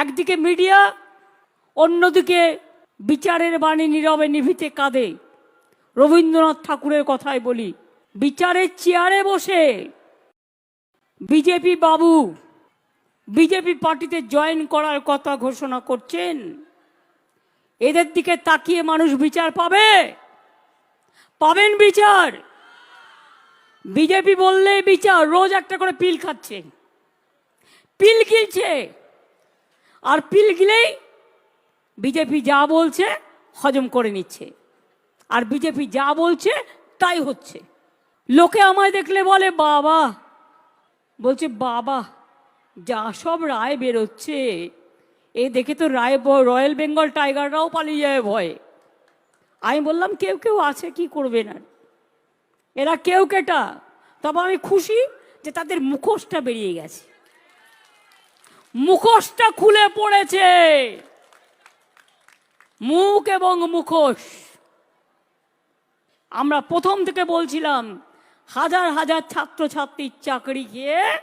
একদিকে মিডিয়া, অন্যদিকে বিচারের বাণী নীরবে নিভিতে কাঁদে। রবীন্দ্রনাথ ঠাকুরের কথাই বলি, বিচারের চেয়ারে বসে বিজেপি বাবু, বিজেপি পার্টিতে জয়েন করার কথা ঘোষণা করছেন। এদের দিকে তাকিয়ে মানুষ বিচার পাবে? পাবেন বিচার। বিজেপি বললে বিচার, রোজ একটা করে পিল খাচ্ছে। পিল গিলছে। আর পিল গিলেই বিজেপি যা বলছে হজম করে নিচ্ছে। আর বিজেপি যা বলছে তাই হচ্ছে। লোকে আমায় দেখলে বলে, বাবা। বলছে, বাবা, যা সব রায় বেরোচ্ছে, এ দেখে তো রায় রয়্যাল বেঙ্গল টাইগাররাও পালিয়ে যাবে ভয়ে। আমি বললাম, কেউ কেউ আছে, কি করবে না? এরা কেউ কেটা, তবে আমি খুশি যে তাদের মুখোশটা বেরিয়ে গেছে। মুখোশটা খুলে পড়েছে। মুখ এবং মুখোশ। আমরা প্রথম থেকে বলছিলাম, হাজার হাজার ছাত্রছাত্রীর চাকরি খেয়ে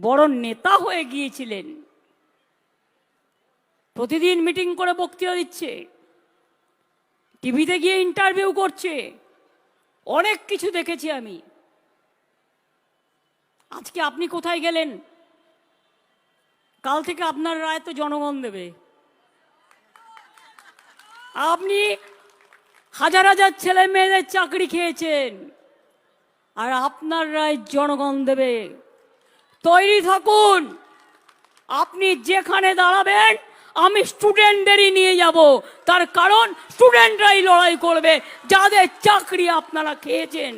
বড় নেতা হয়ে গিয়েছিলেন। প্রতিদিন মিটিং করে বক্তৃতা দিচ্ছে, টিভিতে গিয়ে ইন্টারভিউ করছে, অনেক কিছু দেখেছি আমি। আজকে আপনি কোথায় গেলেন? কাল থেকে আপনার রায় তো জনগণ দেবে। আপনি হাজার হাজার ছেলে মেয়েদের চাকরি খেয়েছেন, আর আপনার রায় জনগণ দেবে। তৈরি থাকুন, আপনি যেখানে দাঁড়াবেন, আমি স্টুডেন্টদেরই নিয়ে যাব। তার কারণ স্টুডেন্টরাই লড়াই করবে, যাদের চাকরি আপনারা খেয়েছেন।